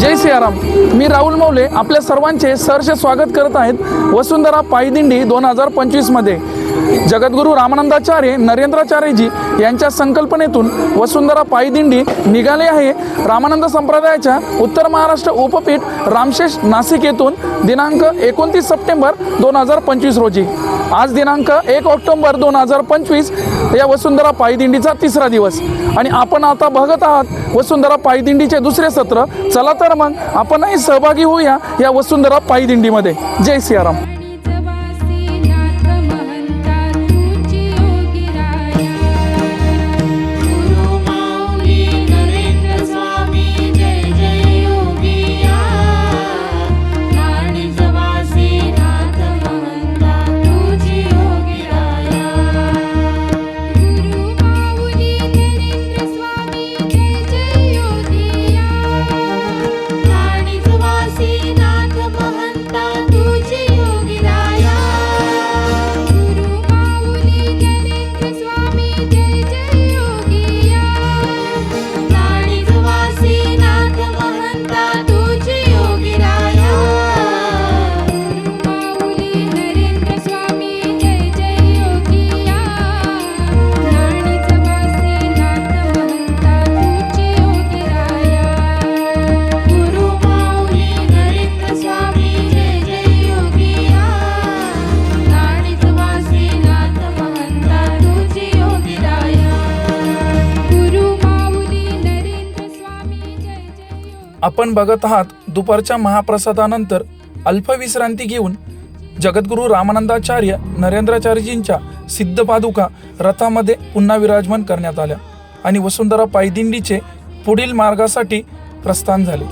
जय सियाराम. मी राहुल मौले आपल्या सर्वांचे सहर्ष स्वागत करत आहेत वसुंधरा पायदिंडी दोन हजार पंचवीसमध्ये. जगद्गुरू रामानंदाचार्य नरेंद्राचार्यजी यांच्या संकल्पनेतून वसुंधरा पायदिंडी निघाले आहे. रामानंद संप्रदायाच्या उत्तर महाराष्ट्र उपपीठ रामशेष नाशिक येथून दिनांक एकोणतीस सप्टेंबर दोन हजार पंचवीस रोजी. आज दिनांक एक ऑक्टोबर दोन हजार पंचवीस या वसुंधरा पायदिंडीचा तिसरा दिवस. आणि आपण आता बघत आहात वसुंधरा पायदिंडीचे दुसरे सत्र. चला तर मग आपणही सहभागी होऊया या वसुंधरा पायदिंडीमध्ये. जय सियाराम. आपण बघत आहात दुपारच्या महाप्रसादानंतर अल्पविश्रांती घेऊन जगद्गुरू रामानंदाचार्य नरेंद्राचार्यजींच्या सिद्ध पादुका रथामध्ये पुन्हा विराजमान करण्यात आल्या आणि वसुंधरा पायदिंडीचे पुढील मार्गासाठी प्रस्थान झाले.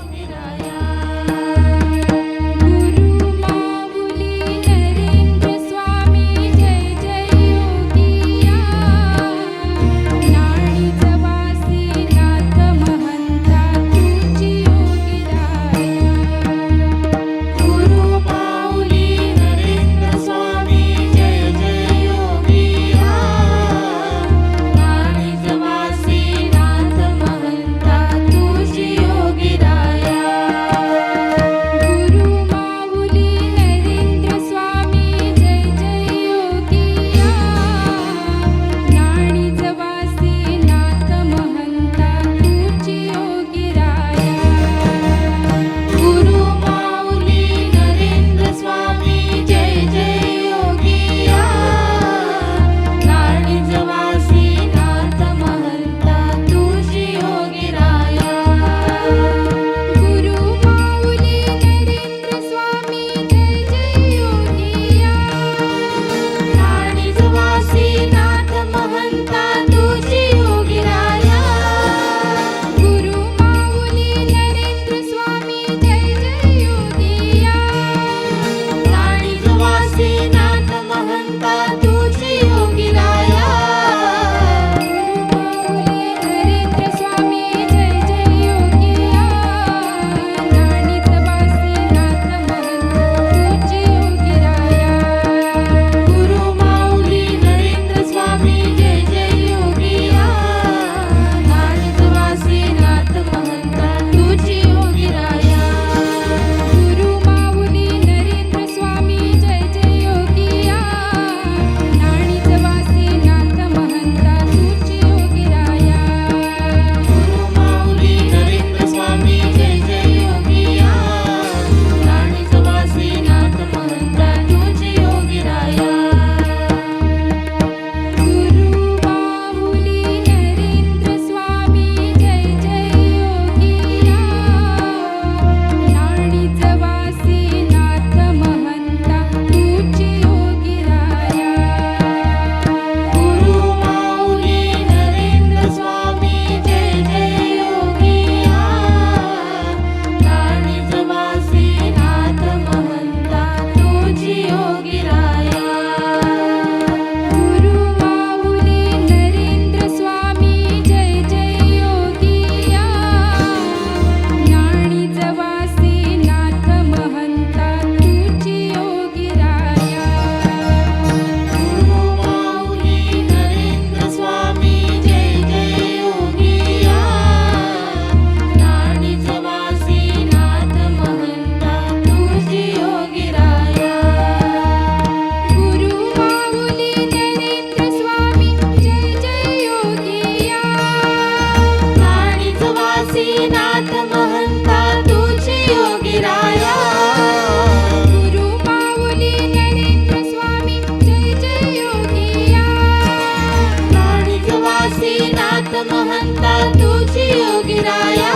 महंता तुझी योगिराया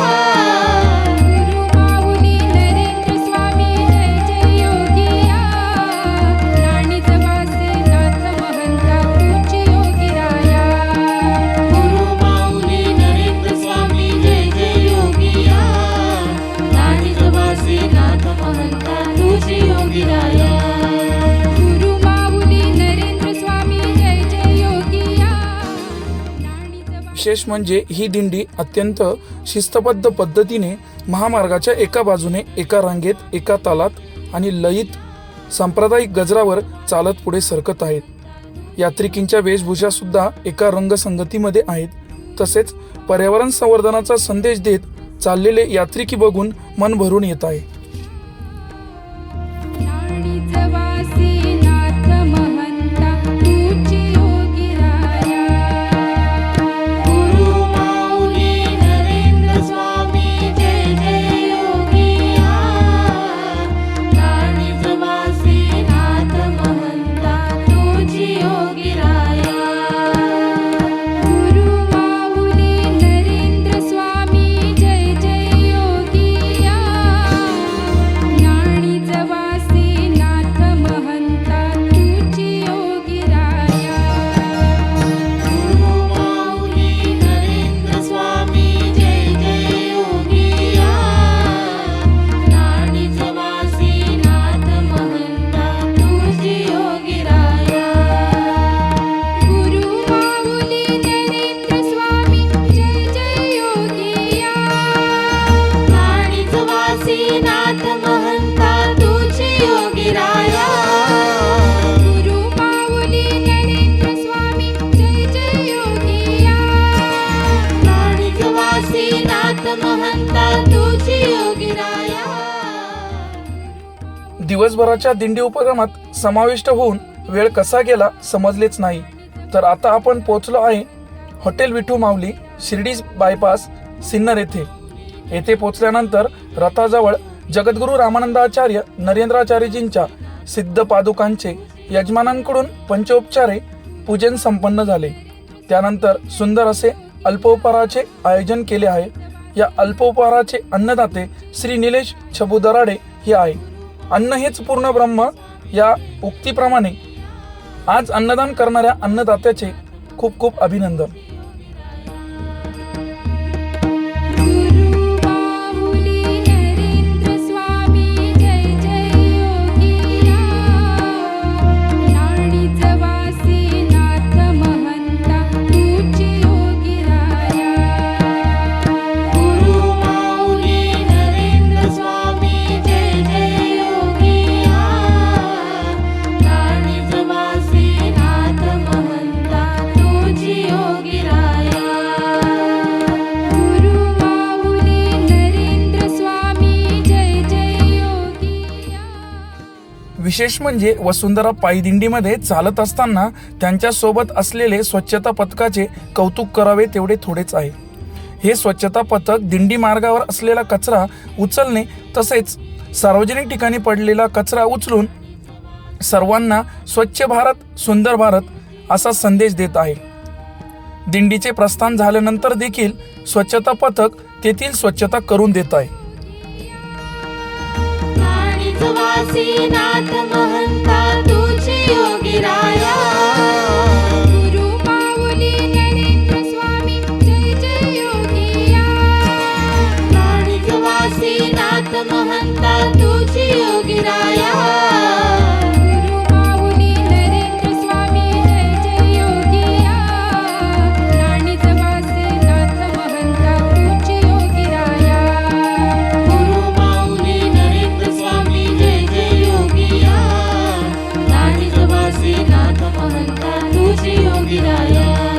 विशेष म्हणजे ही दिंडी अत्यंत शिस्तबद्ध पद्धतीने महामार्गाच्या एका बाजूने एका रांगेत एका तालात आणि लयीत सांप्रदायिक गजरावर चालत पुढे सरकत आहेत. यात्रिकींच्या वेशभूषा सुद्धा एका रंगसंगतीमध्ये आहेत. तसेच पर्यावरण संवर्धनाचा संदेश देत चाललेले यात्रिकी बघून मन भरून येत आहे. दिवसभराच्या दिंडी उपक्रमात समाविष्ट होऊन वेळ कसा गेला समजलेच नाही. तर आता आपण पोहोचलो आहे हॉटेल विठू माऊली शिर्डी बायपास सिन्नर येथे. येथे पोहोचल्यानंतर रथाजवळ जगद्गुरू रामानंदाचार्य नरेंद्राचार्यजींच्या सिद्ध पादुकांचे यजमानांकडून पंचोपचारे पूजन संपन्न झाले. त्यानंतर सुंदर असे अल्पोपहाराचे आयोजन केले आहे. या अल्पोपहाराचे अन्नदाते श्री निलेश छबुदराडे हे आहे अन्न हेच पूर्ण ब्रह्म या उक्तीप्रमाणे आज अन्नदान करणाऱ्या अन्नदात्याचे खूप खूप अभिनंदन. विशेष म्हणजे वसुंधरा पायदिंडीमध्ये चालत असताना त्यांच्यासोबत असलेले स्वच्छता पथकाचे कौतुक करावे तेवढे थोडेच आहे. हे स्वच्छता पथक दिंडी मार्गावर असलेला कचरा उचलणे तसेच सार्वजनिक ठिकाणी पडलेला कचरा उचलून सर्वांना स्वच्छ भारत सुंदर भारत असा संदेश देत आहे. दिंडीचे प्रस्थान झाल्यानंतर देखील स्वच्छता पथक तेथील स्वच्छता करून देत आहे. राणीच महंता तुझी योगिराया गुरु माऊली स्वामी जय जय योगिया महंता तुझी राणीच वासी नाथ महंता तुझी योगिराया गुरु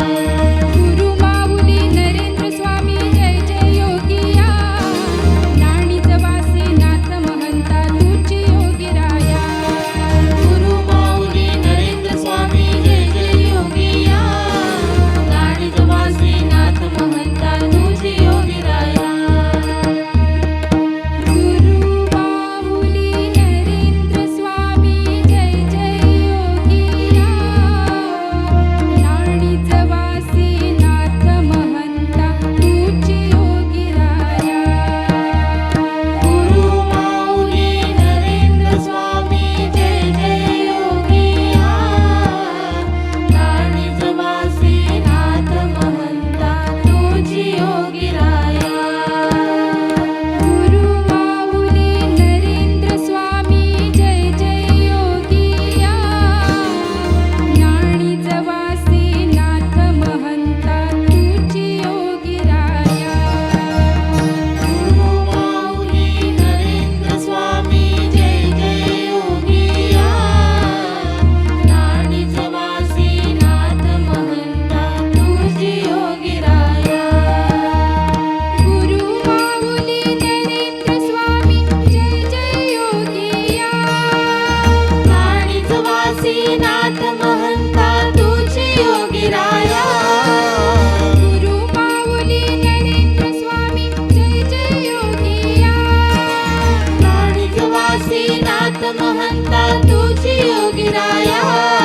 महंता तुझी योगिराया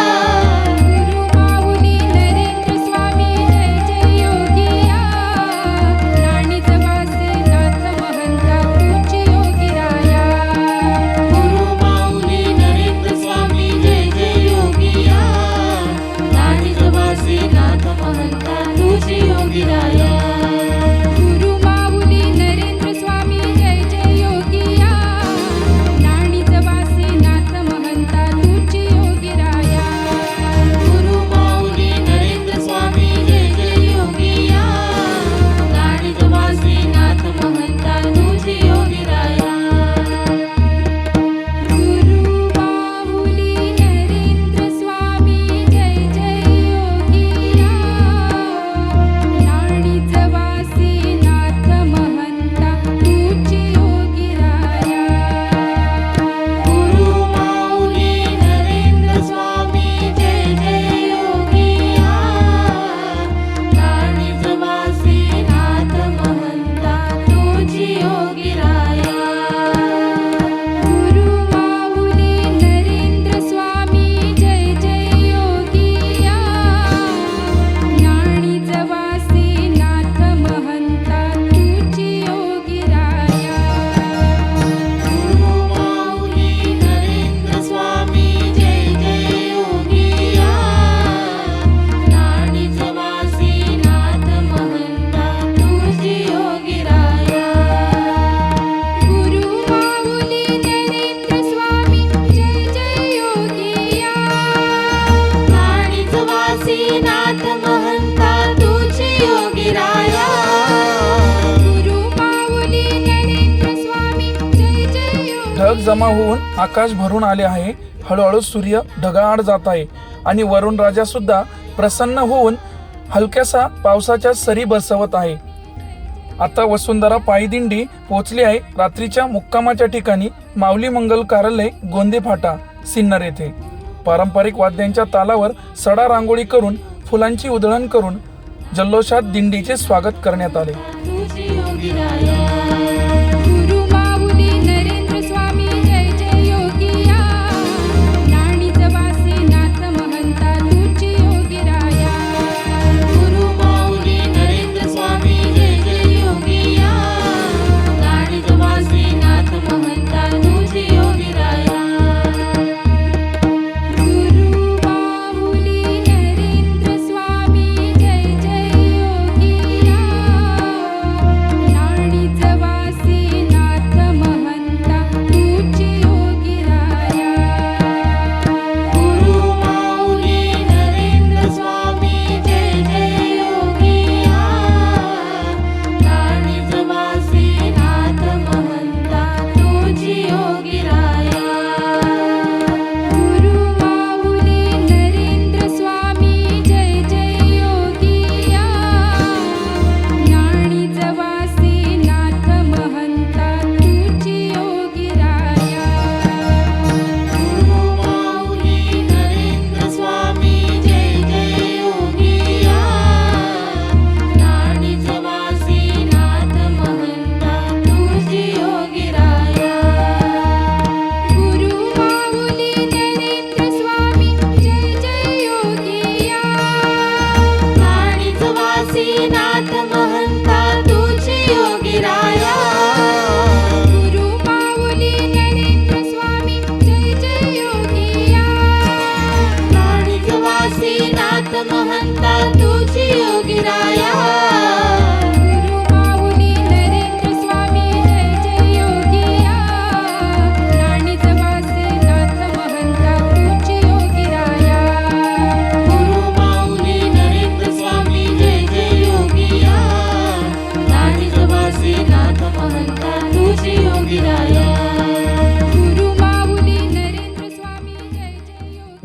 ढग जमा होऊन आकाश भरून आले आहे. हळूहळू सूर्य ढगाआड जात आहे आणि वरुण राजा सुद्धा प्रसन्न होऊन हलक्यासा पावसाच्या सरी बसवत आहे. आता वसुंधरा पायदिंडी पोचली आहे रात्रीच्या मुक्कामाच्या ठिकाणी माऊली मंगल कार्यालय गोंदे फाटा सिन्नर येथे. पारंपरिक वाद्यांच्या तालावर सडा रांगोळी करून फुलांची उधळण करून जल्लोषात दिंडीचे स्वागत करण्यात आले.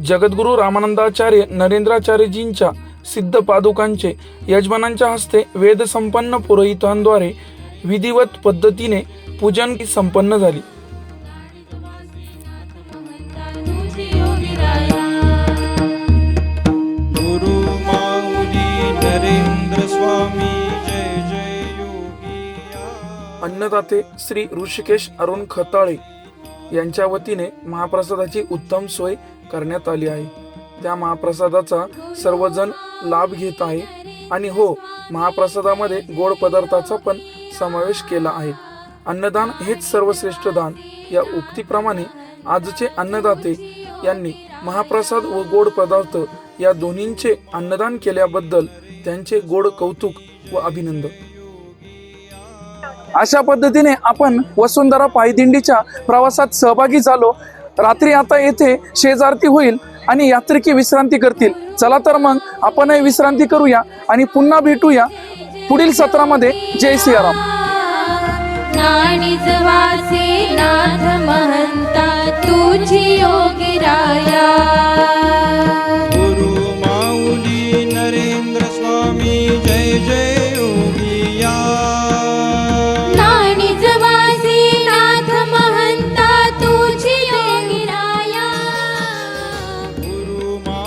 जगद्गुरू रामानंदाचार्य नरेंद्राचार्यजींच्या सिद्ध पादुकांचे यजमानांच्या हस्ते वेदसंपन्न पुरोहितांद्वारे विधिवत पद्धतीने पूजन संपन्न झाली. अन्नदाते श्री ऋषिकेश अरुण खताळे यांच्या वतीने महाप्रसादाची उत्तम सोय करण्यात आली आहे. त्या महाप्रसादाचा सर्वजण लाभ घेत आहे आणि हो महाप्रसादामध्ये गोड पदार्थाचा पण समावेश केला आहे. अन्नदान हेच सर्वश्रेष्ठ दान. या उक्तीप्रमाणे आजचे अन्नदाते यांनी महाप्रसाद व गोड पदार्थ या दोन्हींचे अन्नदान केल्याबद्दल त्यांचे गोड कौतुक व अभिनंदन. अशा पद्धतीने आपण वसुंधरा पायदिंडीच्या प्रवासात सहभागी झालो. रात्री आता येथे शेजारती होईल आणि यात्रिकी विश्रांती करतील. चला तर मग आपणही विश्रांती करूया आणि पुन्हा भेटूया पुढील सत्रामध्ये. जय सियाराम. नाथ महंता तुझी योगी राया